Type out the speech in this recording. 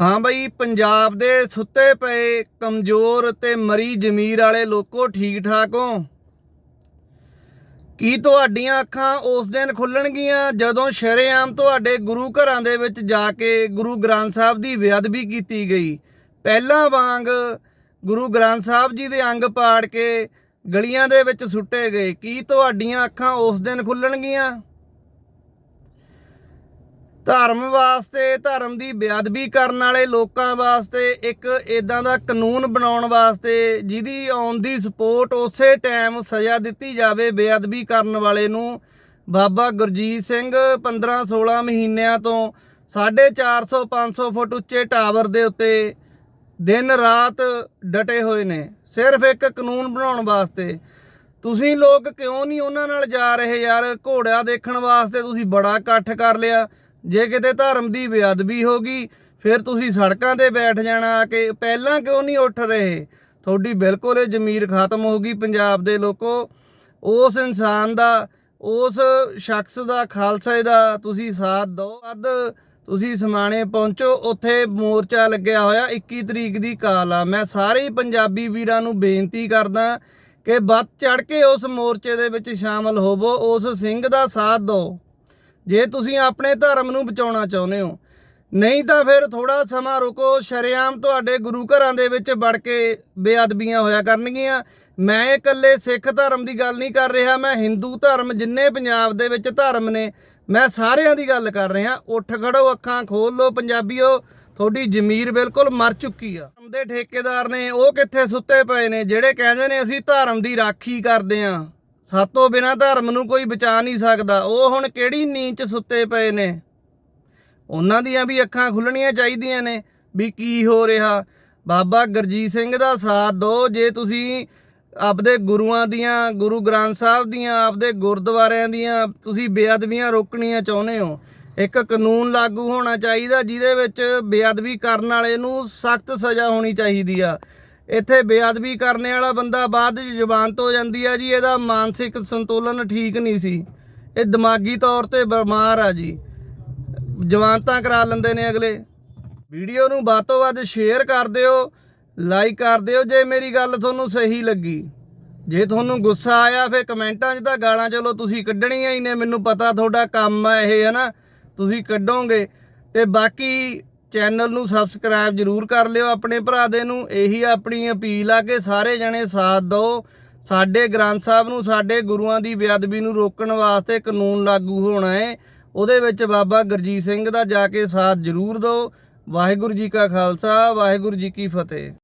ਹਾਂ ਬਈ, ਪੰਜਾਬ ਦੇ ਸੁੱਤੇ ਪਏ, ਕਮਜ਼ੋਰ ਤੇ ਮਰੀ ਜ਼ਮੀਰ ਵਾਲੇ ਲੋਕੋ ਠੀਕ ਠਾਕ ਹੋ? ਕੀ ਤੁਹਾਡੀਆਂ ਅੱਖਾਂ ਉਸ ਦਿਨ ਖੁੱਲਣਗੀਆਂ ਜਦੋਂ ਸ਼ਰੇਆਮ ਤੁਹਾਡੇ ਗੁਰੂ ਘਰਾਂ ਦੇ ਵਿੱਚ ਜਾ ਕੇ ਗੁਰੂ ਗ੍ਰੰਥ ਸਾਹਿਬ ਦੀ ਬੇਅਦਬੀ ਕੀਤੀ ਗਈ? ਪਹਿਲਾਂ ਵਾਂਗ ਗੁਰੂ ਗ੍ਰੰਥ ਸਾਹਿਬ ਜੀ ਦੇ ਅੰਗ ਪਾੜ ਕੇ ਗਲੀਆਂ ਦੇ ਵਿੱਚ ਸੁੱਟੇ ਗਏ। ਕੀ ਤੁਹਾਡੀਆਂ ਅੱਖਾਂ ਉਸ ਦਿਨ ਖੁੱਲਣਗੀਆਂ? ਧਰਮ ਵਾਸਤੇ, ਧਰਮ ਦੀ ਬੇਅਦਬੀ ਕਰਨ ਵਾਲੇ ਲੋਕਾਂ ਵਾਸਤੇ, ਇੱਕ ਇਦਾਂ ਦਾ ਕਾਨੂੰਨ ਬਣਾਉਣ ਵਾਸਤੇ, ਜਿਹਦੀ ਆਉਣ ਦੀ ਸਪੋਰਟ ਉਸੇ ਟਾਈਮ ਸਜ਼ਾ ਦਿੱਤੀ ਜਾਵੇ ਬੇਅਦਬੀ ਕਰਨ ਵਾਲੇ ਨੂੰ। ਬਾਬਾ ਗੁਰਜੀਤ ਸਿੰਘ 15 16 ਮਹੀਨਿਆਂ ਤੋਂ 450 500 ਫੁੱਟ ਉੱਚੇ ਟਾਵਰ ਦੇ ਉੱਤੇ ਦਿਨ ਰਾਤ ਡਟੇ ਹੋਏ ਨੇ। ਸਿਰਫ ਇੱਕ ਕਾਨੂੰਨ ਬਣਾਉਣ ਵਾਸਤੇ। ਤੁਸੀਂ ਲੋਕ ਕਿਉਂ ਨਹੀਂ ਉਹਨਾਂ ਨਾਲ ਜਾ ਰਹੇ ਯਾਰ? ਘੋੜਾ ਦੇਖਣ ਵਾਸਤੇ ਤੁਸੀਂ ਬੜਾ ਇਕੱਠ ਕਰ ਲਿਆ। ਜੇ ਕਿਤੇ ਧਰਮ ਦੀ ਬੇਅਦਬੀ ਹੋ ਗਈ, ਫਿਰ ਤੁਸੀਂ ਸੜਕਾਂ ਤੇ ਬੈਠ ਜਾਣਾ ਕਿ ਪਹਿਲਾਂ ਕਿਉਂ ਨਹੀਂ ਉੱਠ ਰਹੇ? ਤੁਹਾਡੀ ਬਿਲਕੁਲ ਇਹ ਜ਼ਮੀਰ ਖਤਮ ਹੋ ਗਈ ਪੰਜਾਬ ਦੇ ਲੋਕੋ। ਉਸ ਇਨਸਾਨ ਦਾ, ਉਸ ਸ਼ਖਸ ਦਾ, ਖਾਲਸੇ ਦਾ ਤੁਸੀਂ ਸਾਥ ਦਿਓ ਅੱਧ ਤੁਸੀਂ ਸਮਾਣੇ ਪਹੁੰਚੋ। ਉੱਥੇ ਮੋਰਚਾ ਲੱਗਿਆ ਹੋਇਆ 21 ਤਰੀਕ ਦੀ ਕਾਲ ਆ। ਮੈਂ ਸਾਰੇ ਪੰਜਾਬੀ ਵੀਰਾਂ ਨੂੰ ਬੇਨਤੀ ਕਰਦਾ ਕਿ ਵੱਧ ਚੜ ਕੇ ਉਸ ਮੋਰਚੇ ਦੇ ਵਿੱਚ ਸ਼ਾਮਲ ਹੋਵੋ। ਉਸ ਸਿੰਘ ਦਾ ਸਾਥ ਦਿਓ ਜੇ ਤੁਸੀਂ ਆਪਣੇ ਧਰਮ ਨੂੰ ਬਚਾਉਣਾ ਚਾਹੁੰਦੇ ਹੋ, ਨਹੀਂ ਤਾਂ ਫਿਰ ਥੋੜਾ ਸਮਾਂ ਰੁਕੋ, ਸ਼ਰੇਆਮ ਤੁਹਾਡੇ ਗੁਰੂ ਘਰਾਂ ਦੇ ਵਿੱਚ ਵੜ ਕੇ ਬੇਅਦਬੀਆਂ ਹੋਇਆ ਕਰਨਗੀਆਂ। ਮੈਂ ਇਕੱਲੇ ਸਿੱਖ ਧਰਮ ਦੀ ਗੱਲ ਨਹੀਂ ਕਰ ਰਿਹਾ, ਮੈਂ ਹਿੰਦੂ ਧਰਮ ਜਿੰਨੇ ਪੰਜਾਬ ਦੇ ਵਿੱਚ ਧਰਮ ਨੇ, ਮੈਂ ਸਾਰਿਆਂ ਦੀ ਗੱਲ ਕਰ ਰਿਹਾ। ਉੱਠ ਖੜੋ, ਅੱਖਾਂ ਖੋਲ ਲਓ ਪੰਜਾਬੀਓ, ਤੁਹਾਡੀ ਜ਼ਮੀਰ ਬਿਲਕੁਲ ਮਰ ਚੁੱਕੀ ਆ। ਧਰਮ ਦੇ ਠੇਕੇਦਾਰ ਨੇ, ਉਹ ਕਿੱਥੇ ਸੁੱਤੇ ਪਏ ਨੇ, ਜਿਹੜੇ ਕਹਿੰਦੇ ਨੇ ਅਸੀਂ ਧਰਮ ਦੀ ਰਾਖੀ ਕਰਦੇ ਆਂ। ਸਾਤੋਂ ਬਿਨਾ ਧਰਮ ਨੂੰ ਕੋਈ ਬਚਾ ਨਹੀਂ ਸਕਦਾ। ਉਹ ਹੁਣ ਕਿਹੜੀ ਨੀਂਦ 'ਚ ਸੁੱਤੇ ਪਏ ਨੇ? ਉਹਨਾਂ ਦੀਆਂ ਵੀ ਅੱਖਾਂ ਖੁੱਲਣੀਆਂ ਚਾਹੀਦੀਆਂ ਨੇ ਵੀ ਕੀ ਹੋ ਰਿਹਾ? ਬਾਬਾ ਗੁਰਜੀਤ ਸਿੰਘ ਦਾ ਸਾਥ ਦਿਓ, ਜੇ ਤੁਸੀਂ ਆਪਦੇ ਗੁਰੂਆਂ ਦੀਆਂ, ਗੁਰੂ ਗ੍ਰੰਥ ਸਾਹਿਬ ਦੀਆਂ, ਆਪਦੇ ਗੁਰਦੁਆਰਿਆਂ ਦੀਆਂ ਤੁਸੀਂ ਬੇਅਦਬੀਆਂ ਰੋਕਣੀਆਂ ਚਾਹੁੰਦੇ ਹੋ, ਇੱਕ ਕਾਨੂੰਨ ਲਾਗੂ ਹੋਣਾ ਚਾਹੀਦਾ ਜਿਹਦੇ ਵਿੱਚ ਬੇਅਦਬੀ ਕਰਨ ਵਾਲੇ ਨੂੰ ਸਖਤ ਸਜ਼ਾ ਹੋਣੀ ਚਾਹੀਦੀ ਆ। ਇੱਥੇ ਬੇਅਦਬੀ ਕਰਨੇ ਵਾਲਾ ਬੰਦਾ ਬਾਅਦ ਵਿੱਚ ਜ਼ੁਬਾਨ ਹੋ ਜਾਂਦੀ ਆ ਜੀ, ਇਹਦਾ ਮਾਨਸਿਕ ਸੰਤੁਲਨ ਠੀਕ ਨਹੀਂ ਸੀ। ਇਹ ਦਿਮਾਗੀ ਤੌਰ ਤੇ ਬਿਮਾਰ ਆ ਜੀ। ਜਵਾਨਤਾਂ ਕਰਾ ਲੈਂਦੇ ਨੇ ਅਗਲੇ। ਵੀਡੀਓ ਨੂੰ ਵੱਧ ਤੋਂ ਵੱਧ ਸ਼ੇਅਰ ਕਰ ਦਿਓ, ਲਾਈਕ ਕਰ ਦਿਓ ਜੇ ਮੇਰੀ ਗੱਲ ਤੁਹਾਨੂੰ ਸਹੀ ਲੱਗੀ। ਜੇ ਤੁਹਾਨੂੰ ਗੁੱਸਾ ਆਇਆ, ਫਿਰ ਕਮੈਂਟਾਂ 'ਚ ਤਾਂ ਗਾਲਾਂ ਚਲੋ ਤੁਸੀਂ ਕੱਢਣੀਆਂ ਹੀ ਨੇ, ਮੈਨੂੰ ਪਤਾ ਤੁਹਾਡਾ ਕੰਮ ਆ ਇਹ ਹੈ ਨਾ ਤੁਸੀਂ ਕੱਢੋਗੇ। ਤੇ ਬਾਕੀ ਚੈਨਲ ਨੂੰ ਸਬਸਕ੍ਰਾਈਬ ਜਰੂਰ ਕਰ ਲਿਓ ਆਪਣੇ ਭਰਾ ਦੇ ਨੂੰ। ਇਹੀ ਆਪਣੀ ਅਪੀਲ ਆ ਕਿ ਸਾਰੇ ਜਣੇ ਸਾਥ ਦਿਓ। ਸਾਡੇ ਗ੍ਰੰਥ ਸਾਹਿਬ ਨੂੰ, ਸਾਡੇ ਗੁਰੂਆਂ ਦੀ ਬੇਅਦਬੀ ਨੂੰ ਰੋਕਣ ਵਾਸਤੇ ਕਾਨੂੰਨ ਲਾਗੂ ਹੋਣਾ ਹੈ ਉਹਦੇ ਵਿੱਚ ਬਾਬਾ ਗੁਰਜੀਤ ਸਿੰਘ ਦਾ ਜਾ ਕੇ ਸਾਥ ਜਰੂਰ ਦਿਓ। ਵਾਹਿਗੁਰੂ ਜੀ ਕਾ ਖਾਲਸਾ, ਵਾਹਿਗੁਰੂ ਜੀ ਕੀ ਫਤਿਹ।